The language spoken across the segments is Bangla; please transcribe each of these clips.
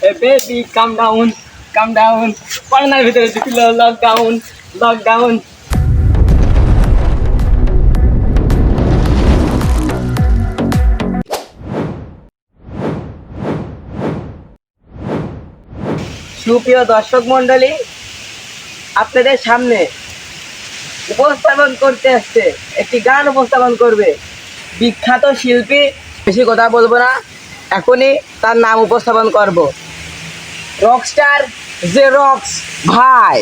Baby come down come down করোনার ভিতরে লকডাউন লকডাউন সুপ্রিয় দর্শক মন্ডলী আপনাদের সামনে উপস্থাপন করতে আসছে একটি গান উপস্থাপন করবে বিখ্যাত শিল্পী, বেশি কথা বলব না, এখনই তার নাম উপস্থাপন করব। রকস্টার যে রক্স ভাই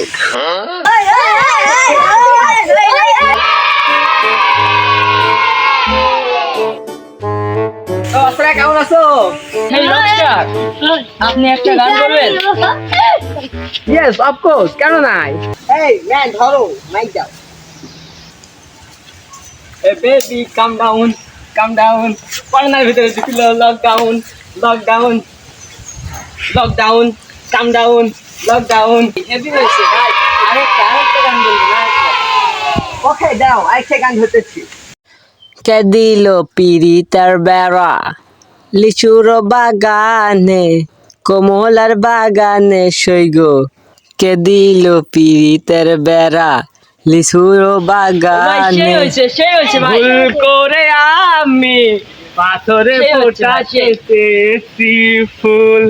কেমন আছো? আপনি একটা গান বলবেন? ইয়েস অফকোর্স কেন নাই? এই ম্যান ধরো মাইক দাও। এ baby come down come down করোনার ভিতরে ঢুকল lockdown lockdown lockdown come down lockdown heavy হয়েছে ভাই। আরেকটা আরেকটা গান বলব না ওকে দাও আরেকটা গান হতেছি কে দিল পিরিতার বেড়া? লিচুর বাগানে কমলার বাগানে সৈগ কে দিল পিরিতের বেড়া? লিচুর বাগানে। ভুল করে আমি পাথরে ফোটাতেছি ফুল।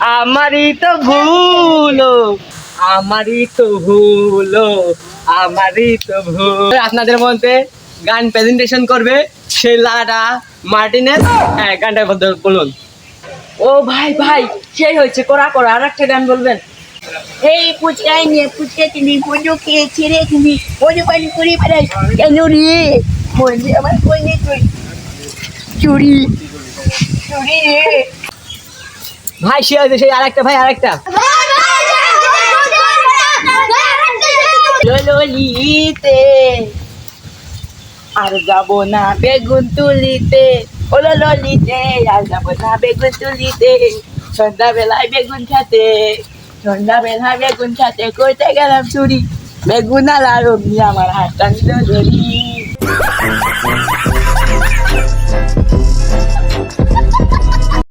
আমারই তো ভুলো আমারই তো ভুলো আমারই তো ভুল। আপনাদের মধ্যে গান প্রেজেন্টেশন করবে সেই লাটা মার্টিনেস। হ্যাঁ গানটা বলতে বলুন। ও ভাই ভাই সেই হয়েছে করা করা আর একটা গান বলবেন। এই পুচকাই নিয়ে পুচকে তুমি পুজো খেয়েছি রে তুমি। পুজো পানি করে বেড়াই কেন রে? বলছি আমার কোনে তুই চুরি? চুরি রে। ভাই, সে হয়েছে সেই আরেকটা ভাই, আরেকটা। ললিতে। আর যাব না বেগুন তুলিতে। ওলো ললিতে, আর যাব না বেগুন তুলিতে। সন্ধ্যাবেলায় বেগুন খেতে। সন্ধ্যাবেলায় বেগুন খেতে করতে গেলাম চুরি। বেগুন আর আমার হাতটা নিল ধরি